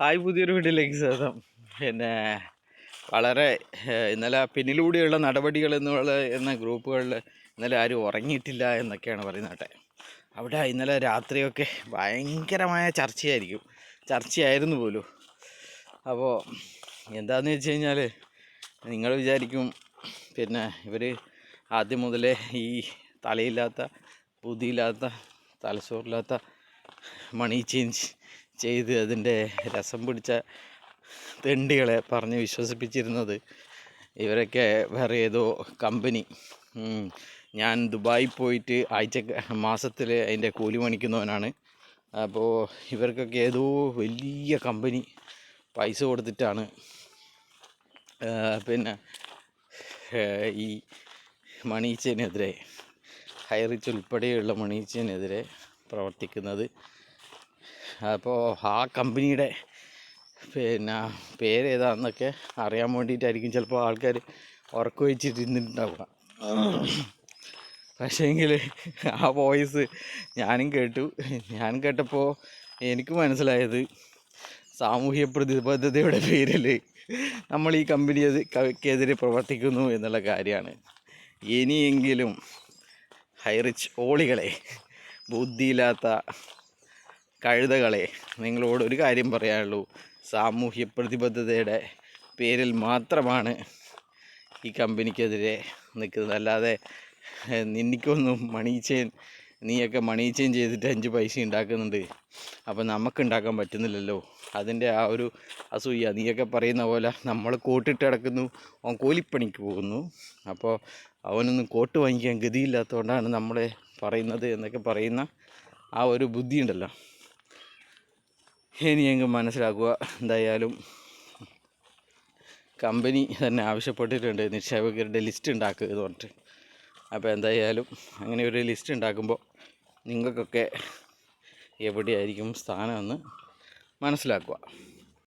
Hi പുതിയൊരു വീട്ടിലേക്ക് സ്വാഗതം. പിന്നെ വളരെ ഇന്നലെ പിന്നിലൂടെയുള്ള നടപടികൾ എന്നുള്ള എന്ന ഗ്രൂപ്പുകളിൽ ഇന്നലെ ആരും ഉറങ്ങിയിട്ടില്ല എന്നൊക്കെയാണ് പറയുന്നത് അവിടെ ഇന്നലെ രാത്രിയൊക്കെ ഭയങ്കരമായ ചർച്ചയായിരിക്കും. ചർച്ചയായിരുന്നു പോലും. അപ്പോൾ എന്താണെന്ന് വെച്ച് കഴിഞ്ഞാൽ നിങ്ങൾ വിചാരിക്കും പിന്നെ ഇവർ ആദ്യം മുതലേ ഈ തലയില്ലാത്ത ബുദ്ധിയില്ലാത്ത തലച്ചോറില്ലാത്ത മണി ചേഞ്ച് ചെയ്ത് അതിന്റെ രസം പിടിച്ച തെണ്ടികളെ പറഞ്ഞ് വിശ്വസിപ്പിച്ചിരുന്നത്. ഇവരൊക്കെ വേറെ ഏതോ കമ്പനി. ഞാൻ ദുബായി പോയിട്ട് ആഴ്ച മാസത്തിൽ അതിന്റെ കൂലി മണിക്കുന്നവനാണ് അപ്പോൾ ഇവർക്കൊക്കെ ഏതോ വലിയ കമ്പനി പൈസ കൊടുത്തിട്ടാണ്. പിന്നെ ഈ മണീച്ചതിനെതിരെ ഹൈറിച്ച് ഉൾപ്പെടെയുള്ള മണീച്ചതിനെതിരെ പ്രവർത്തിക്കുന്നത്. അപ്പോൾ ആ കമ്പനിയുടെ പിന്നെ പേരേതാണെന്നൊക്കെ അറിയാൻ വേണ്ടിയിട്ടായിരിക്കും ചിലപ്പോൾ ആൾക്കാർ ഉറക്കമൊഴിച്ചിരുന്നിട്ടുണ്ടാവുക പക്ഷേങ്കിൽ ആ വോയിസ് ഞാനും കേട്ടു. ഞാൻ കേട്ടപ്പോൾ എനിക്ക് മനസ്സിലായത് സാമൂഹ്യ പ്രതിബദ്ധതയുടെ പേരിൽ നമ്മൾ ഈ കമ്പനി ക്കെതിരെ പ്രവർത്തിക്കുന്നു എന്നുള്ള കാര്യമാണ്. ഇനിയെങ്കിലും ഹൈറിച്ച് ഓളികളെ ബുദ്ധിയില്ലാത്ത കഴുതകളെ നിങ്ങളോട് ഒരു കാര്യം പറയാനുള്ളൂ. സാമൂഹ്യ പ്രതിബദ്ധതയുടെ പേരിൽ മാത്രമാണ് ഈ കമ്പനിക്കെതിരെ നിൽക്കുന്നത്. അല്ലാതെ നിന്നിക്കൊന്നും മണീച്ചേൻ നീയൊക്കെ മണീച്ചേൻ ചെയ്തിട്ട് അഞ്ച് പൈസ ഉണ്ടാക്കുന്നുണ്ട്. അപ്പം നമുക്ക് ഉണ്ടാക്കാൻ പറ്റുന്നില്ലല്ലോ. അതിന്റെ ആ ഒരു അസൂയ നീയൊക്കെ പറയുന്ന പോലെ നമ്മൾ കോട്ടിട്ട് കിടക്കുന്നു അവൻ കൂലിപ്പണിക്ക് പോകുന്നു. അപ്പോൾ അവനൊന്നും കോട്ട് വാങ്ങിക്കാൻ ഗതിയില്ലാത്തതുകൊണ്ടാണ് നമ്മളെ പറയുന്നത് എന്നൊക്കെ പറയുന്ന ആ ഒരു ബുദ്ധി ഉണ്ടല്ലോ ഇനി ഞങ്ങൾ മനസ്സിലാക്കുക. എന്തായാലും കമ്പനി തന്നെ ആവശ്യപ്പെട്ടിട്ടുണ്ട്. നിക്ഷേപകരുടെ ലിസ്റ്റ് ഉണ്ടാക്കുക എന്ന് പറഞ്ഞിട്ട്. അപ്പോൾ എന്തായാലും അങ്ങനെ ഒരു ലിസ്റ്റ് ഉണ്ടാക്കുമ്പോൾ നിങ്ങൾക്കൊക്കെ എവിടെയായിരിക്കും സ്ഥാനമെന്ന് മനസ്സിലാക്കുക.